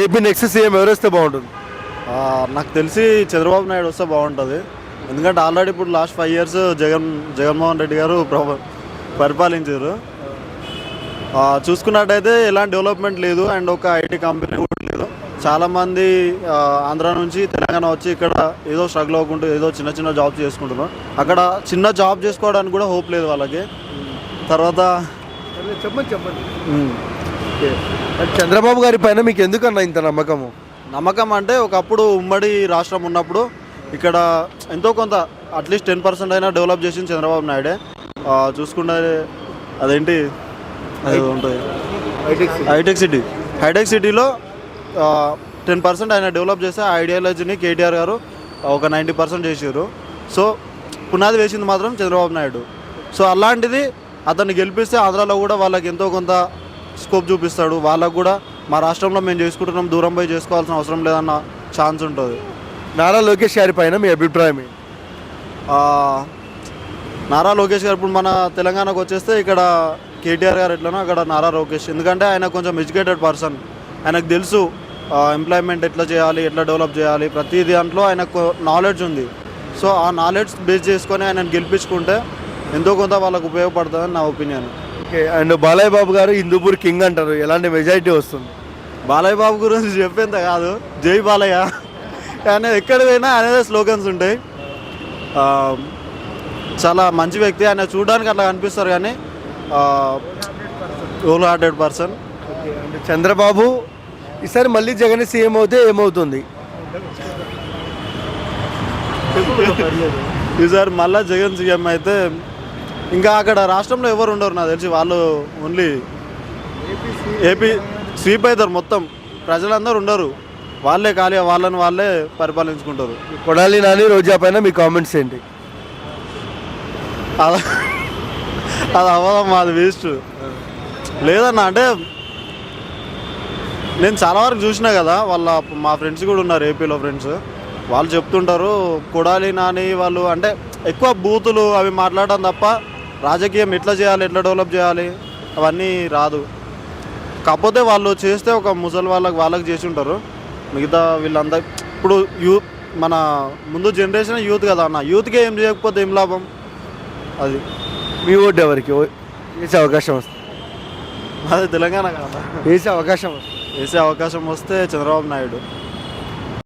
AP next CM ఎవరు వస్తే బాగుంటుంది? ఆ, నాకు తెలిసి చంద్రబాబు నాయుడు వస్తే బాగుంటుంది. ఎందుకంటే ఆల్రెడీ ఇప్పుడు last five years Jagan Jaganmohan Reddy garu పరిపాలించారు. ఆ, చూసుకున్నట్టయితే ఎలాంటి డెవలప్మెంట్ లేదు. అండ్ ఒక ఐటీ కంపెనీ కూడా లేదు. చాలామంది ఆ, ఆంధ్ర నుంచి తెలంగాణ వచ్చి ఇక్కడ ఏదో స్ట్రగుల్ అవ్వకుంటూ ఏదో చిన్న చిన్న జాబ్ చేసుకుంటున్నారు. అక్కడ చిన్న జాబ్ చేసుకోవడానికి కూడా హోప్ లేదు వాళ్ళకి. తర్వాత చెప్పండి చెప్పండి. ఉమ్, చంద్రబాబు గారి పైన మీకు ఎందుకన్నా ఇంత నమ్మకము? నమ్మకం అంటే ఒకప్పుడు ఉమ్మడి రాష్ట్రం ఉన్నప్పుడు ఇక్కడ ఎంతో కొంత అట్లీస్ట్ టెన్ పర్సెంట్ అయినా డెవలప్ చేసింది చంద్రబాబు నాయుడే. చూసుకుంటే అదేంటి? అది ఉంటుంది. Hi-tech city. హైటెక్ సిటీలో టెన్ పర్సెంట్ ఆయన డెవలప్ చేస్తే ఆ ఐడియాలజీని కేటీఆర్ గారు ఒక నైంటీ పర్సెంట్ చేసారు సో పునాది వేసింది మాత్రం చంద్రబాబు నాయుడు. సో అలాంటిది అతన్ని గెలిపిస్తే ఆంధ్రాలో కూడా వాళ్ళకి ఎంతో కొంత స్కోప్ చూపిస్తాడు. వాళ్ళకు కూడా మా రాష్ట్రంలో మేము చేసుకుంటున్నాం దూరం పోయి చేసుకోవాల్సిన అవసరం లేదన్న ఛాన్స్ ఉంటుంది. నారా లోకేష్ గారి పైన మీ అభిప్రాయం నారా లోకేష్ గారు ఇప్పుడు మన తెలంగాణకు వచ్చేస్తే ఇక్కడ కేటీఆర్ గారు ఎట్లనో అక్కడ నారా లోకేష్. ఎందుకంటే ఆయన కొంచెం ఎడ్యుకేటెడ్ పర్సన్. ఆయనకు తెలుసు ఎంప్లాయ్మెంట్ ఎట్లా చేయాలి ఎట్లా డెవలప్ చేయాలి. ప్రతి దాంట్లో ఆయనకు నాలెడ్జ్ ఉంది. సో ఆ నాలెడ్జ్ బేస్ చేసుకొని ఆయనను గెలిపించుకుంటే ఎంతో కొంత వాళ్ళకు ఉపయోగపడుతుందని నా opinion. Okay and Balayya Babu garu Hindupur king అంటారు. ఎలాంటి మెజారిటీ వస్తుంది? బాలయ్య బాబు గురించి చెప్పేంత కాదు. జై బాలయ్య. ఆయన ఎక్కడ పోయినా అనేదే స్లోగన్స్ ఉంటాయి. చాలా మంచి వ్యక్తి. ఆయన చూడడానికి అట్లా కనిపిస్తారు కానీ whole hearted person and Chandrababu ఈసారి మళ్ళీ జగన్ సీఎం అవుతే ఏమవుతుంది? ఈసారి మళ్ళా జగన్ సీఎం అయితే ఇంకా అక్కడ రాష్ట్రంలో ఎవరు ఉండరు నాకు తెలిసి వాళ్ళు ఓన్లీ ఏపీ స్వీప్ అవుతారు మొత్తం ప్రజలందరూ ఉండరు. వాళ్ళే ఖాళీ వాళ్ళని వాళ్ళే పరిపాలించుకుంటారు. కొడాలి నాని రోజా పైన మీ కామెంట్స్ ఏంటి? అది అది అవ్వదమ్మా అది వేస్ట్ లేదన్నా అంటే నేను చాలా వరకు చూసినా కదా వాళ్ళ మా ఫ్రెండ్స్ కూడా ఉన్నారు ఏపీలో ఫ్రెండ్స్ వాళ్ళు చెప్తుంటారు కొడాలి నాని వాళ్ళు అంటే ఎక్కువ బూతులు అవి మాట్లాడడం తప్ప రాజకీయం ఎట్లా చేయాలి ఎట్లా డెవలప్ చేయాలి అవన్నీ రాదు. కాకపోతే వాళ్ళు చేస్తే ఒక ముసలి వాళ్ళకి వాళ్ళకి చేసి ఉంటారు. మిగతా వీళ్ళంతా ఇప్పుడు యూత్ మన ముందు జనరేషన్ యూత్ కదా అన్న యూత్కే ఏం చేయకపోతే ఏం లాభం? అది. మీ ఓటు ఎవరికి? వేసే అవకాశం వస్తుంది అది తెలంగాణ కదా వేసే అవకాశం వస్తుంది వేసే అవకాశం వస్తే చంద్రబాబు నాయుడు.